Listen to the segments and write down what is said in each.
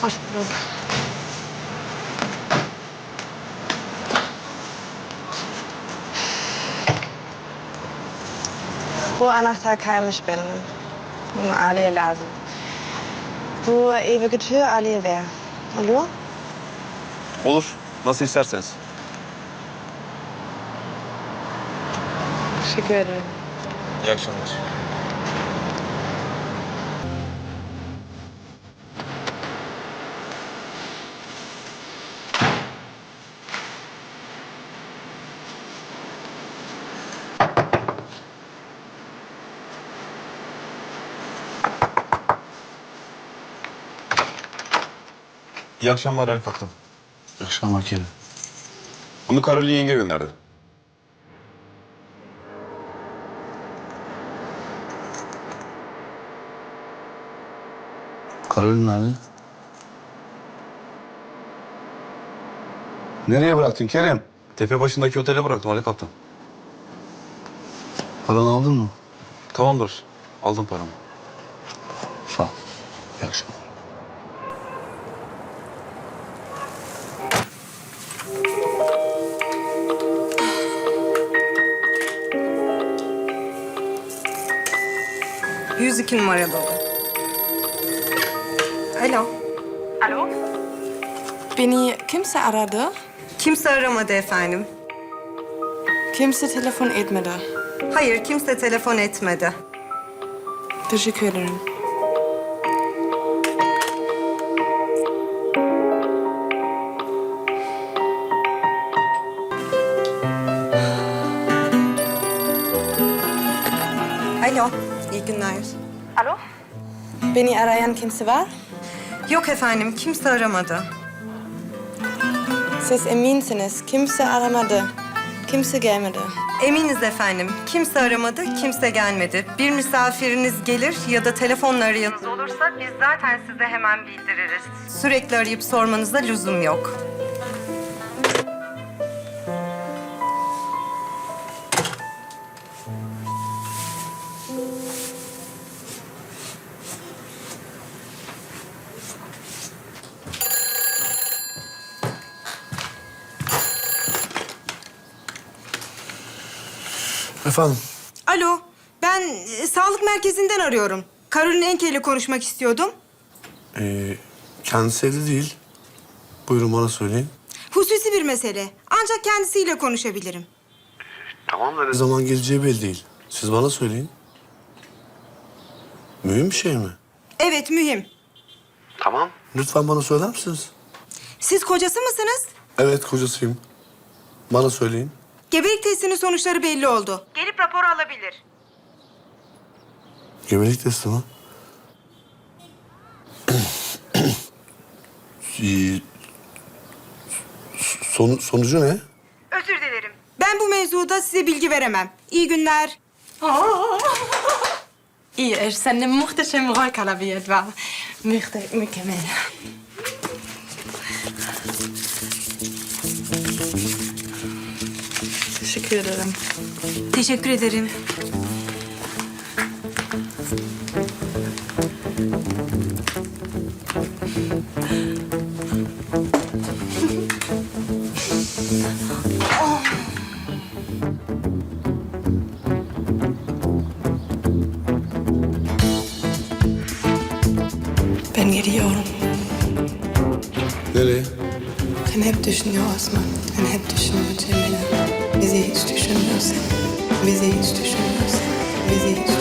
Hoş bulduk. Bu anahtar kaymış benim. Bunu Ali'ye lazım. Bu eve götür Ali'ye ver. Olur? Olur. Nasıl isterseniz. Teşekkür ederim. İyi akşamlar. İyi akşamlar Arif Aktan. Akşam Kerim. Onu Karolin yenge gönderdi. Karolin nerede? Nereye bıraktın Kerem? Tepe başındaki otele bıraktım Ali Kaptan. Paranı aldın mı? Tamamdır. Aldım paramı. Sağ ol. İyi akşamlar. Yüz iki numara dolu. Alo. Beni kimse aradı. Kimse aramadı efendim. Kimse telefon etmedi. Hayır, kimse telefon etmedi. Teşekkür ederim. İyi günler. Beni arayan kimse var? Yok efendim, kimse aramadı. Siz eminsiniz. Kimse aramadı. Kimse gelmedi. Eminiz efendim, kimse aramadı, kimse gelmedi. Bir misafiriniz gelir ya da telefonla arayanız olursa biz zaten size hemen bildiririz. Sürekli arayıp sormanıza lüzum yok. Efendim? Alo, ben e, sağlık merkezinden arıyorum. Karolin Enke ile konuşmak istiyordum. Ee, kendisi evde değil. Buyurun bana söyleyin. Hususi bir mesele. Ancak kendisiyle konuşabilirim. Tamam da ne zaman geleceği belli değil. Siz bana söyleyin. Mühim bir şey mi? Evet, mühim. Tamam. Lütfen bana söyler misiniz? Siz kocası mısınız? Evet kocasıyım. Bana söyleyin. Gebelik testinin sonuçları belli oldu. Gelip rapor alabilir. Gebelik testi mi? Ee, Son, sonucu ne? Özür dilerim. Ben bu mevzuda size bilgi veremem. İyi günler. İyi, er zijn de muhteşem wie het var. Mükemmel. Teşekkür ederim. Teşekkür ederim. Ben gidiyorum. Nereye? Sen hep düşünüyor Osman. Sen hep düşünüyor Cemile. Bizi hiç düşünmüyorsun. Bizi hiç düşünmüyorsun. Bizi hiç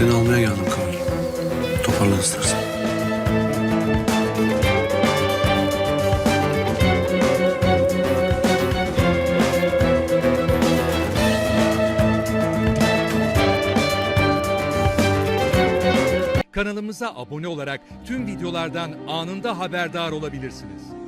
Seni almaya geldim Karol. Toparlan istersen. Kanalımıza abone olarak tüm videolardan anında haberdar olabilirsiniz.